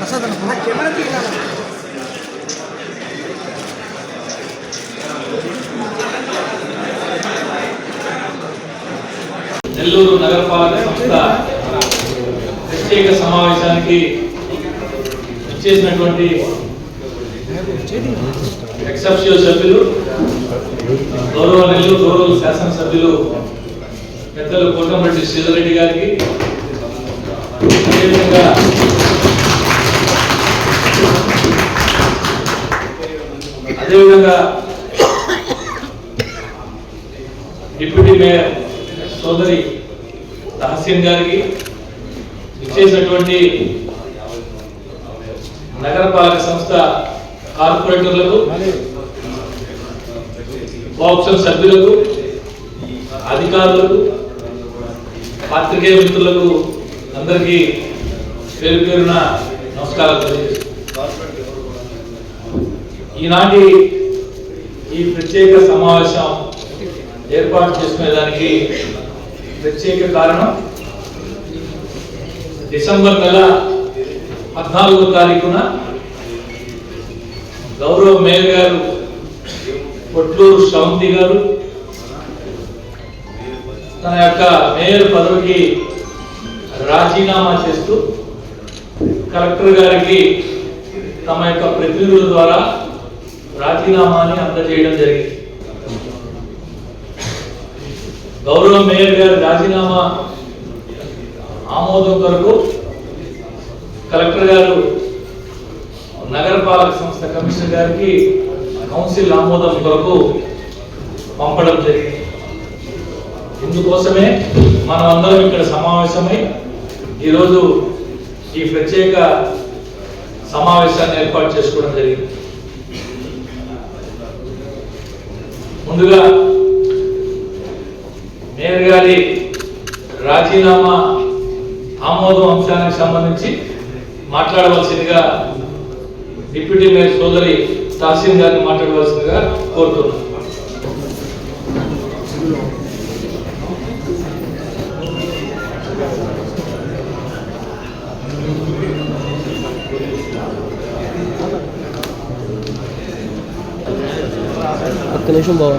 Masa dengan kamera tidak. Nellore నగరపాలక సంస్థ ప్రత్యేక సమావేశానికి ఇచ్చేసినటువంటి ఎక్సెప్షియల్ సభ్యులు గౌరవ నెల్లూరు గౌరవ శాసనసభ్యులు పెద్దలు కోటంరెడ్డి శ్రీధరెడ్డి గారికి అదేవిధంగా అదేవిధంగా డిప్యూటీ మేయర్ సోదరి తహసీన్ గారికి ఇచ్చేసినటువంటి నగరపాలక సంస్థ కార్పొరేటర్లకు కోఆప్షన్ సభ్యులకు అధికారులకు పాత్రికేయ మిత్రులకు అందరికీ పేరు పేరున నమస్కారాలు ఈనాటి ఈ ప్రత్యేక సమావేశం ఏర్పాటు చేసుకునే దానికి ప్రత్యేక కారణం డిసెంబర్ నెల పద్నాలుగో తారీఖున గౌరవ మేయర్ గారు కొట్లూరు శ్రవంతి గారు తన యొక్క మేయర్ పదవికి రాజీనామా చేస్తూ కలెక్టర్ గారికి తమ యొక్క ప్రతినిధుల ద్వారా రాజీనామాని అందజేయడం జరిగింది. గౌరవ మేయర్ గారి రాజీనామా ఆమోదం కొరకు కలెక్టర్ గారు నగరపాలక సంస్థ కమిషనర్ గారికి కౌన్సిల్ ఆమోదం కొరకు పంపడం జరిగింది. ఇందుకోసమే మనం అందరం ఇక్కడ సమావేశమై ఈరోజు ఈ ప్రత్యేక సమావేశాన్ని ఏర్పాటు చేసుకోవడం జరిగింది. ముందుగా మేయర్ గారి రాజీనామా ఆమోదం అంశానికి సంబంధించి మాట్లాడవలసిందిగా డిప్యూటీ మేయర్ సోదరి తహసీల్ గారిని మాట్లాడవలసిందిగా కోరుతున్నాను. ఒక్క నిమిషం బాబు.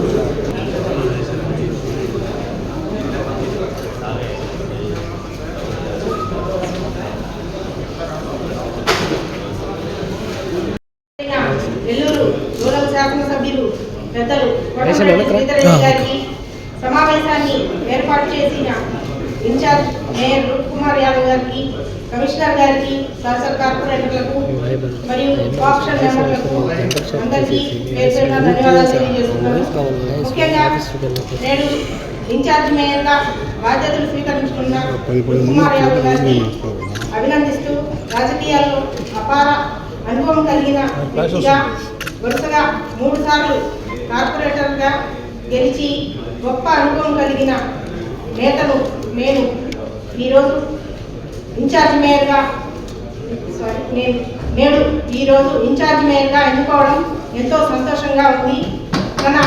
నెల్లూరు రూరల్ శాసనసభ్యులు పెద్దలు సమావేశాన్ని ఏర్పాటు చేసిన in charge mayor Roop Kumar Yadav గారికి కమిషనర్ గారికి శాసన కార్పొరేటర్లకు మరియు ఆప్షన్ మెంబర్లకు అందరికీ పేరు పేరున ధన్యవాదాలు తెలియజేస్తున్నాను. ముఖ్యంగా నేడు ఇన్ఛార్జ్ మేయర్గా బాధ్యతలు స్వీకరించుకున్న కుమార్ యాదవ్ గారిని అభినందిస్తూ రాజకీయాల్లో అపార అనుభవం కలిగిన వరుసగా మూడు సార్లు కార్పొరేటర్గా గెలిచి గొప్ప అనుభవం కలిగిన నేతలు నేను ఈరోజు ఇన్ఛార్జ్ మేయర్గా సారీ నేను నేడు ఈరోజు ఇన్ఛార్జ్ మేయర్గా ఎన్నుకోవడం ఎంతో సంతోషంగా ఉంది. తన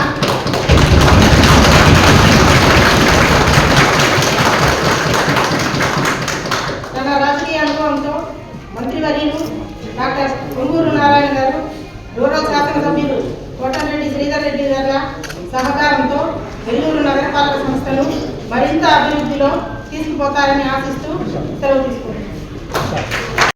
సహకారంతో నెల్లూరు నగరపాలక సంస్థను మరింత అభివృద్ధిలో తీసుకుపోతారని ఆశిస్తూ సెలవు తీసుకుంటున్నాను